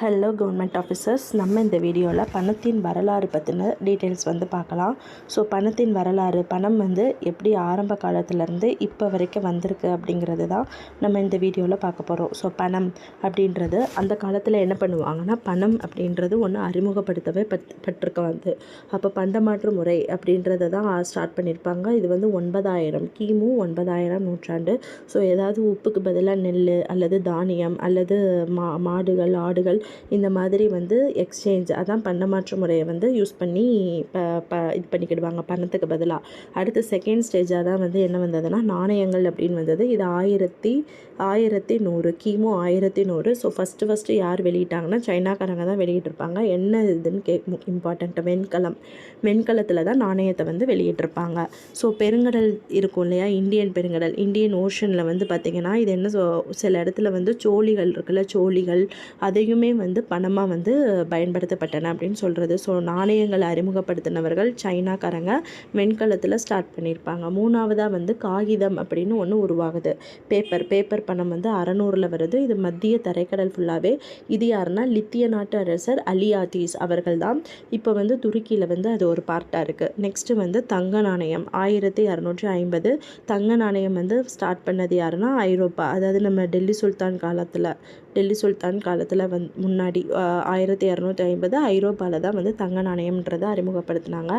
Hello government officers நம்ம இந்த வீடியோவில் பணத்தின் வரலாறு பற்றின டீட்டெயில்ஸ் வந்து பார்க்கலாம். ஸோ பணத்தின் வரலாறு பணம் வந்து எப்படி ஆரம்ப காலத்துலேருந்து இப்போ வரைக்கும் வந்திருக்கு அப்படிங்கிறது தான் நம்ம இந்த வீடியோவில் பார்க்க போகிறோம் ஸோ பணம் அப்படின்றது அந்த காலத்தில் என்ன பண்ணுவாங்கன்னா பணம் அப்படின்றது ஒன்று அறிமுகப்படுத்தவே பட் பட்டிருக்க வந்து. அப்போ பண்டமாற்று முறை அப்படின்றத தான் ஸ்டார்ட் பண்ணியிருப்பாங்க இது வந்து ஒன்பதாயிரம் கிமு ஒன்பதாயிரம் நூற்றாண்டு. ஸோ ஏதாவது உப்புக்கு பதிலாக நெல் அல்லது தானியம் அல்லது மா மாடுகள் ஆடுகள் இந்த மாதிரி வந்து எக்ஸ்சேஞ்ச் அதான் பண்டமாற்று முறையை வந்து யூஸ் பண்ணி ப இது பண்ணிக்கிடுவாங்க பணத்துக்கு பதிலாக அடுத்து செகண்ட் ஸ்டேஜாக தான் வந்து என்ன வந்ததுன்னா நாணயங்கள் அப்படின்னு வந்தது. இது ஆயிரத்தி ஆயிரத்தி நூறு கிமு ஆயிரத்தி நூறு. ஸோ ஃபஸ்ட்டு ஃபஸ்ட்டு யார் வெளியிட்டாங்கன்னா சைனாக்காரங்க தான் வெளியிட்டிருப்பாங்க. என்ன இதுன்னு கே இம்பார்ட்டண்ட்டு வெண்கலம். வெண்கலத்தில் தான் நாணயத்தை வந்து வெளியிட்டிருப்பாங்க. ஸோ பெருங்கடல் இருக்கும் இல்லையா? இந்தியன் பெருங்கடல் இந்தியன் ஓஷனில் வந்து பார்த்திங்கன்னா இது என்ன சில இடத்துல வந்து சோழிகள் இருக்குல்ல சோழிகள் அதையுமே வந்து பணமாக வந்து பயன்படுத்தப்பட்டன அப்படின்னு சொல்கிறது ஸோ நாணயங்களை அறிமுகப்படுத்தினவர்கள் சைனாக்காரங்க வெண்கலத்தில் ஸ்டார்ட் பண்ணியிருப்பாங்க மூணாவதாக வந்து காகிதம் அப்படின்னு ஒன்று உருவாகுது. பேப்பர் பேப்பர் பணம் வந்து அறநூறில் வருது. இது மத்திய தரைக்கடல் ஃபுல்லாகவே இது யாருன்னா லித்திய நாட்டு அரசர் அலியாதீஸ் அவர்கள் தான். இப்போ வந்து துருக்கியில் வந்து அது ஒரு பார்ட்டாக இருக்குது நெக்ஸ்ட்டு வந்து தங்க நாணயம். ஆயிரத்தி இரநூற்றி ஐம்பது. தங்க நாணயம் வந்து ஸ்டார்ட் பண்ணது யாருன்னா ஐரோப்பா. அதாவது நம்ம டெல்லி சுல்தான் காலத்தில் டெல்லி சுல்தான் காலத்தில் வந் முன்னாடி ஆயிரத்தி இரநூத்தி ஐம்பது ஐரோப்பாவில் தான் வந்து தங்க நாணயம்ன்றதை அறிமுகப்படுத்தினாங்க.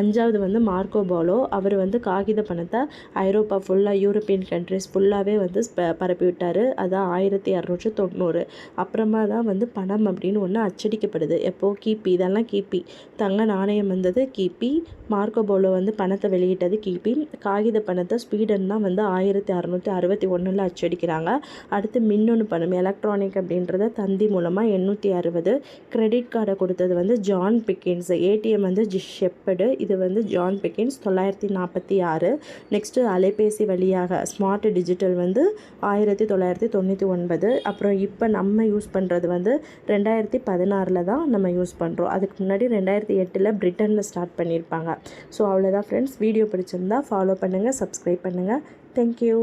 அஞ்சாவது வந்து மார்க்கோ போலோ. அவர் வந்து காகித பணத்தை ஐரோப்பா ஃபுல்லாக யூரோப்பியன் கண்ட்ரிஸ் ஃபுல்லாகவே வந்து பரப்பி விட்டார் அதான் ஆயிரத்தி இரநூற்றி தொண்ணூறு. அப்புறமா தான் வந்து பணம் அப்படின்னு ஒன்று அச்சடிக்கப்படுது. எப்போது கிபி இதெல்லாம் கிபி தங்க நாணயம் வந்தது கிபி மார்க்கோ போலோ வந்து பணத்தை வெளியிட்டது கிபி காகித பணத்தை ஸ்வீடன் தான் வந்து ஆயிரத்தி அறநூற்றி அறுபத்தி ஒன்றில் அச்சடிக்கிறாங்க. அடுத்து மின்னணு பணம் எலக்ட்ரானிக் அப்படின்றத தந்தி மூலமாக எண்ணூற்றி அறுபது. கிரெடிட் கார்டை கொடுத்தது வந்து ஜான் பிக்கின்ஸ் ஏடிஎம் வந்து ஜி ஷெப்படு இது வந்து ஜான் பிக்கின்ஸ் தொள்ளாயிரத்தி நாற்பத்தி ஆறு. நெக்ஸ்ட்டு அலைபேசி வழியாக ஸ்மார்ட் டிஜிட்டல் வந்து ஆயிரத்தி தொள்ளாயிரத்தி தொண்ணூற்றி ஒன்பது. அப்புறம் இப்போ நம்ம யூஸ் பண்ணுறது வந்து ரெண்டாயிரத்தி பதினாறில் தான் நம்ம யூஸ் பண்ணுறோம் அதுக்கு முன்னாடி ரெண்டாயிரத்தி எட்டில் பிரிட்டனில் ஸ்டார்ட் பண்ணியிருப்பாங்க ஸோ அவ்வளோதான் ஃப்ரெண்ட்ஸ் வீடியோ பிடிச்சிருந்தா ஃபாலோ பண்ணுங்கள் சப்ஸ்கிரைப் பண்ணுங்கள் தேங்க்யூ